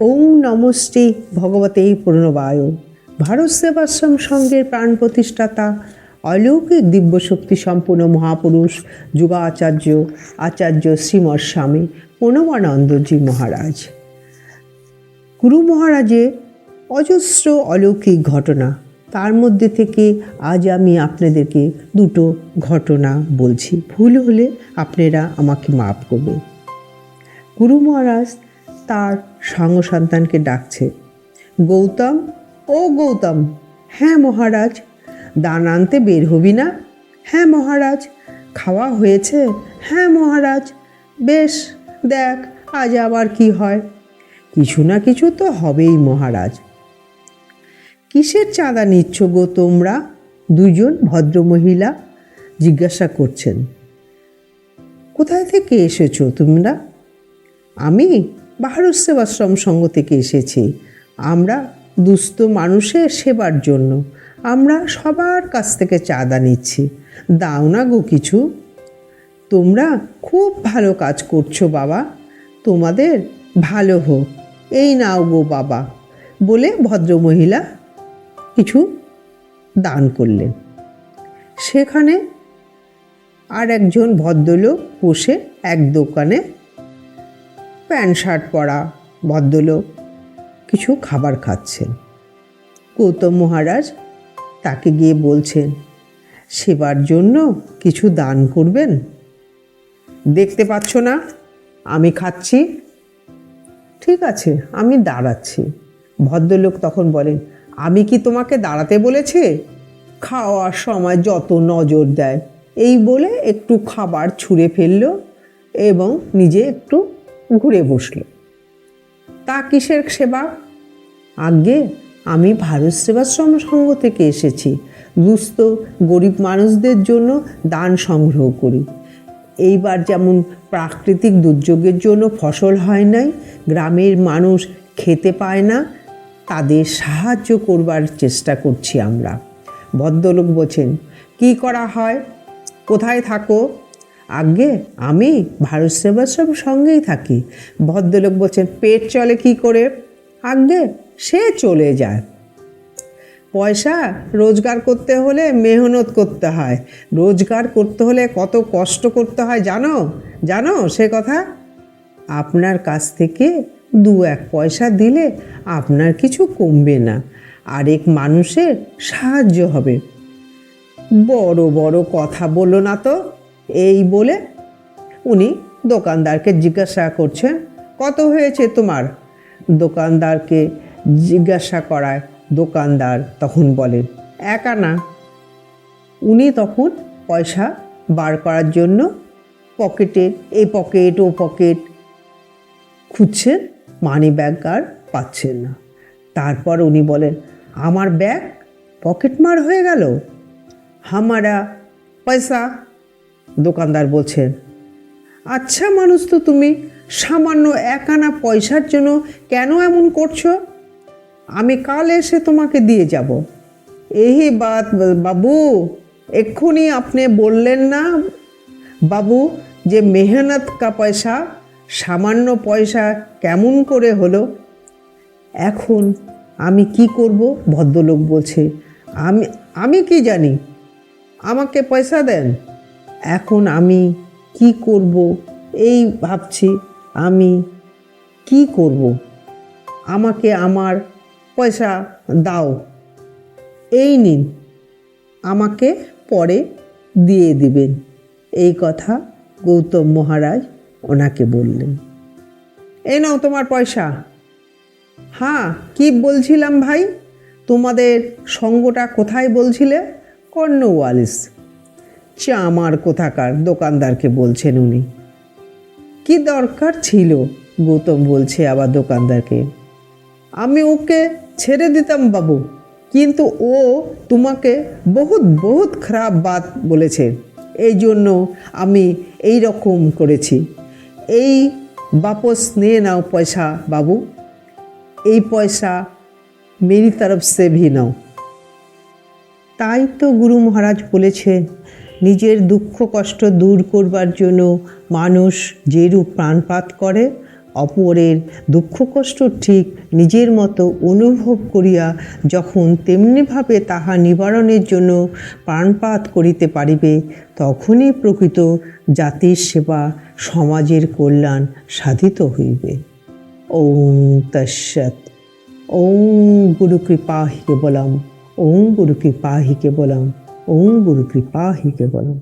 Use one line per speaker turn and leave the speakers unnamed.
ওং নমস্তে ভগবতে পূর্ণবায়। ভারত সেবাশ্রম সংঘের প্রাণ প্রতিষ্ঠাতা, অলৌকিক দিব্যশক্তি সম্পূর্ণ মহাপুরুষ, যুগাচার্য, আচার্য শ্রীমৎ স্বামী প্রণবানন্দজি মহারাজ। গুরু মহারাজে অজস্র অলৌকিক ঘটনা, তার মধ্যে থেকে আজ আমি আপনাদেরকে দুটো ঘটনা বলছি। ভুল হলে আপনারা আমাকে মাফ করবেন। গুরু মহারাজ তার সঙ্গ সন্তানকে ডাকছে। গৌতম, ও গৌতম হ্যাঁ মহারাজ, দান আনতে বের হবি না? হ্যাঁ মহারাজ, খাওয়া হয়েছে? হ্যাঁ মহারাজ, বেশ, দেখ, আজ আবার কি হয়? কিছু না কিছু তো হবেই মহারাজ। কিসের চাঁদা নিচ্ছ গো তোমরা? দুজন ভদ্রমহিলা জিজ্ঞাসা করছেন। কোথায় থেকে এসেছ তোমরা? আমি ভারত সেবাশ্রম সংঘ থেকে এসেছি। আমরা দুস্থ মানুষের সেবার জন্য। আমরা সবার কাছ থেকে চাঁদা নিচ্ছি। দাও না গো কিছু। তোমরা খুব ভালো কাজ করছ বাবা। তোমাদের ভালো হোক। এই নাও গো বাবা। বলে ভদ্রমহিলা কিছু দান করলেন। সেখানে আর একজন ভদ্রলোক বসে এক দোকানে প্যান্ট শার্ট পরা ভদ্রলোক কিছু খাবার খাচ্ছেন। গৌতম মহারাজ তাকে গিয়ে বলছেন, সেবার জন্য কিছু দান করবেন? দেখতে পাচ্ছ না, আমি খাচ্ছি। ঠিক আছে, আমি দাঁড়াচ্ছি। ভদ্রলোক তখন বলেন, আমি কি তোমাকে দাঁড়াতে বলেছে? খাওয়ার সময় যত নজর দেয়। এই বলে একটু খাবার ছুঁড়ে ফেলল এবং নিজে একটু ঘুরে বসল। তা কিসের সেবা? আগে আমি ভারত সেবাশ্রম সংঘ থেকে এসেছি। দুস্থ, গরিব মানুষদের জন্য দান সংগ্রহ করি। এইবার যেমন প্রাকৃতিক দুর্যোগের জন্য ফসল হয় নাই, গ্রামের মানুষ খেতে পায় না, তাদের সাহায্য করবার চেষ্টা করছি আমরা। ভদ্রলোক বলছেন, কি করা হয়? কোথায় থাকো? আগে আমি ভারত সেবাশ্রম সঙ্গেই থাকি। ভদ্রলোক বলছেন, পেট চলে কি করে? আগে সে চলে যায়। পয়সা রোজগার করতে হলে মেহনত করতে হয়। রোজগার করতে হলে কত কষ্ট করতে হয়, জানো? জানো সে কথা? আপনার কাছ থেকে দু এক পয়সা দিলে আপনার কিছু কমবে না। আরেক মানুষের সাহায্য হবে। বড় বড় কথা বলো না তো? এই বলে উনি দোকানদারকে জিজ্ঞাসা করছেন, কত হয়েছে তোমার? দোকানদারকে জিজ্ঞাসা করায় দোকানদার তখন বলেন এক আনা। উনি তখন পয়সা বার করার জন্য পকেটে, এই পকেট, ও পকেট খুঁজছেন মানি ব্যাগ আর পাচ্ছেন না। তারপর উনি বলেন, আমার ব্যাগ পকেট মার হয়ে গেল। হামারা পয়সা দোকানদার বলছেন আচ্ছা মানুষ তো তুমি সামান্য এক আনা পয়সার জন্য কেন এমন করছ? আমি কাল এসে তোমাকে দিয়ে যাব। এই বাত, বাবু, এক্ষুনি আপনি বললেন না, বাবু, যে মেহনত কা পয়সা, সামান্য পয়সা কেমন করে হলো? এখন আমি কি করব? ভদ্রলোক বলছে, আমি আমি কি জানি? আমাকে পয়সা দেন। এখন আমি কি করব? এই ভাবছি, আমি কি করব? আমাকে আমার পয়সা দাও। এই নিন। আমাকে পরে দিয়ে দিবেন। এই কথা গৌতম মহারাজ ওনাকে বললেন। এই নাও তোমার পয়সা। হ্যাঁ কি বলছিলাম ভাই? তোমাদের সঙ্গটা কোথায় বলছিলে? কর্নওয়ালিস চামার কোথাকার? দোকানদারকে বলছেন উনি। কি দরকার ছিল? গৌতম বলছে আবার দোকানদারকে। আমি ওকে ছেড়ে দিতাম বাবু, কিন্তু ও তোমাকে বহুত বহুত খারাপ বাত বলেছে। এই জন্য আমি এই রকম করেছি। এই বাপস নিয়ে নাও পয়সা বাবু। এই পয়সা মেরি তরফ সে ভি নাও। তাই তো গুরু মহারাজ বলেছেন নিজের দুঃখ কষ্ট দূর করবার জন্য মানুষ যেরূপ প্রাণপাত করে, অপরের দুঃখ কষ্ট ঠিক নিজের মতো অনুভব করিয়া যখন তেমনিভাবে তাহা নিবারণের জন্য প্রাণপাত করিতে পারিবে, তখনই প্রকৃত জাতির সেবা সমাজের কল্যাণ সাধিত হইবে। ওম তৎসৎ। ওম গুরু কৃপা হি কেবলম। ওম গুরু কৃপা হি কেবলম। ওম গুরু কৃপা হি কেবলম